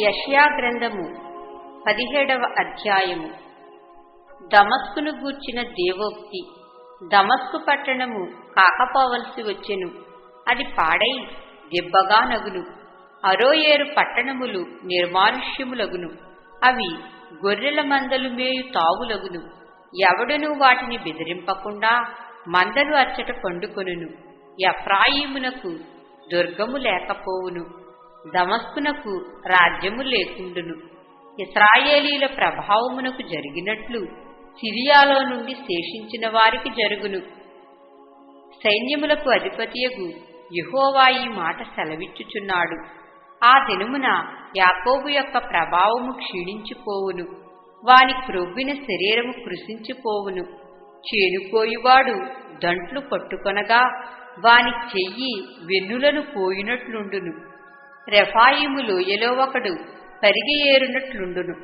యష్యా గ్రంథము పదిహేడవ అధ్యాయము. దమస్కును గూర్చిన దేవోక్తి దమస్కు పట్టణము కాకపోవలసి వచ్చెను. అది పాడై దెబ్బగా నగును. అరోయేరు పట్టణములు నిర్మానుష్యములగును. అవి గొర్రెల మందలు మేయు తావులగును. ఎవడునూ వాటిని బెదిరింపకుండా మందలు అచ్చట పండుకొనును. ఎఫ్రాయిమునకు దుర్గము లేకపోవును దమస్కునకు రాజ్యము లేకుండును. ఇస్రాయేలీల ప్రభావమునకు జరిగినట్లు సిరియాలో నుండి శేషించిన వారికి జరుగును. సైన్యములకు అధిపతియగు యహోవా ఈ మాట సెలవిచ్చుచున్నాడు. ఆ దినమున యాకోబు యొక్క ప్రభావము క్షీణించిపోవును. వాని క్రొవ్విన శరీరము కృషించిపోవును చేనుకోయువాడు దంట్లు పట్టుకొనగా వాని చెయ్యి వెన్నులను కోయినట్లుండును రెఫాయిము లోయలో ఒకడు పరిగి ఏరునట్లుండును.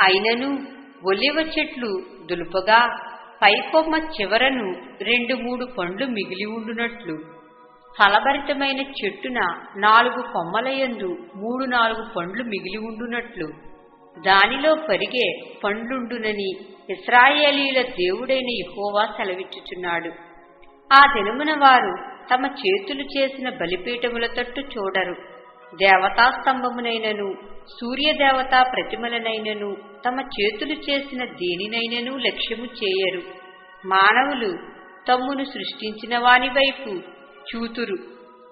అయినను ఒలివ చెట్లు దులుపగా పైకొమ్మ చివరను రెండు మూడు పండ్లు మిగిలి ఉండునట్లు. ఫలభరితమైన చెట్టున నాలుగు కొమ్మలయందు మూడు నాలుగు పండ్లు మిగిలి ఉండునట్లు. దానిలో పరిగే పండ్లుండునని ఇస్రాయేలీల దేవుడైన ఇహోవా సెలవిచ్చుచున్నాడు. ఆ దినమున వారు తమ చేతులు చేసిన బలిపీఠముల తట్టు చూడరు. దేవతా స్తంభమునైనను సూర్యదేవతా ప్రతిమలనైనను తమ చేతులు చేసిన దేనినైనను లక్ష్యము చేయరు. మానవులు తమ్మును సృష్టించిన వాని వైపు చూతురు.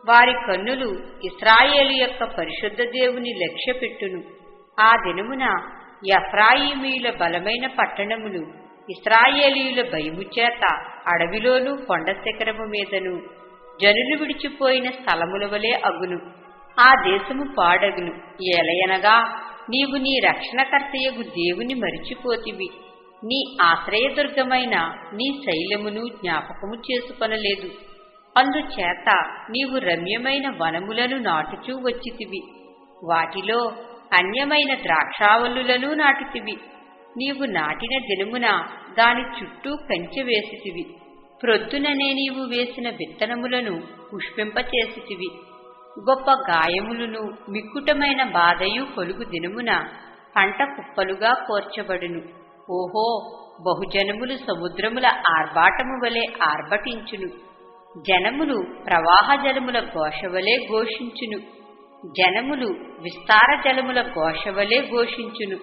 వారి కన్నులు ఇస్రాయేలు యొక్క పరిశుద్ధ దేవుని లక్ష్యపెట్టును. ఆ దినమున యఫ్రాయిమీయుల బలమైన పట్టణములు ఇస్రాయేలీయుల భయము చేత అడవిలోనూ కొండ శిఖరము మీదను జనులు విడిచిపోయిన స్థలముల వలె అగును. ఆ దేశము పాడగును. ఎలయనగా నీవు నీ రక్షణకర్తయగు దేవుని మరిచిపోతివి. నీ ఆశ్రయదుర్గమైన నీ శైలమును జ్ఞాపకము చేసుకొనలేదు. అందుచేత నీవు రమ్యమైన వనములను నాటుచూ వచ్చితివి. వాటిలో అన్యమైన ద్రాక్షావల్లులను నాటితివి. నీవు నాటిన దినమున దాని చుట్టూ కంచె వేసితివి. ప్రొద్దుననే నీవు వేసిన విత్తనములను పుష్పింపచేసితివి. గొప్ప గాయములును మిక్కుటమైన బాధయు కొలుగు దినమున పంట కుప్పలుగా కోర్చబడును ఓహో బహుజనములు సముద్రముల ఆర్భాటము వలె ఆర్భటించును. జనములు ప్రవాహ జలముల ఘోషవలే ఘోషించును. జనములు విస్తార జలముల ఘోషవలే ఘోషించును.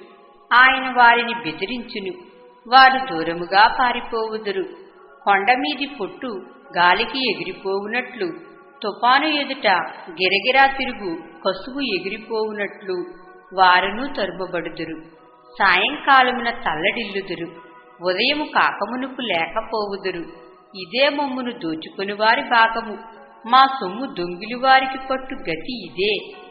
ఆయన వారిని బెదిరించును. వారు దూరముగా పారిపోవుదురు. కొండమీది పొట్టు గాలికి ఎగిరిపోవునట్లు తుఫాను ఎదుట గిరగిరా తిరుగు కసువు ఎగిరిపోవునట్లు వారును తరుమబడుదురు. సాయంకాలమున తల్లడిల్లుదురు. ఉదయము కాకమునుపు లేకపోవుదురు. ఇదే మమ్మును దోచుకుని వారి భాగము. మా సొమ్ము దొంగిలి వారికి పట్టు గతి ఇదే.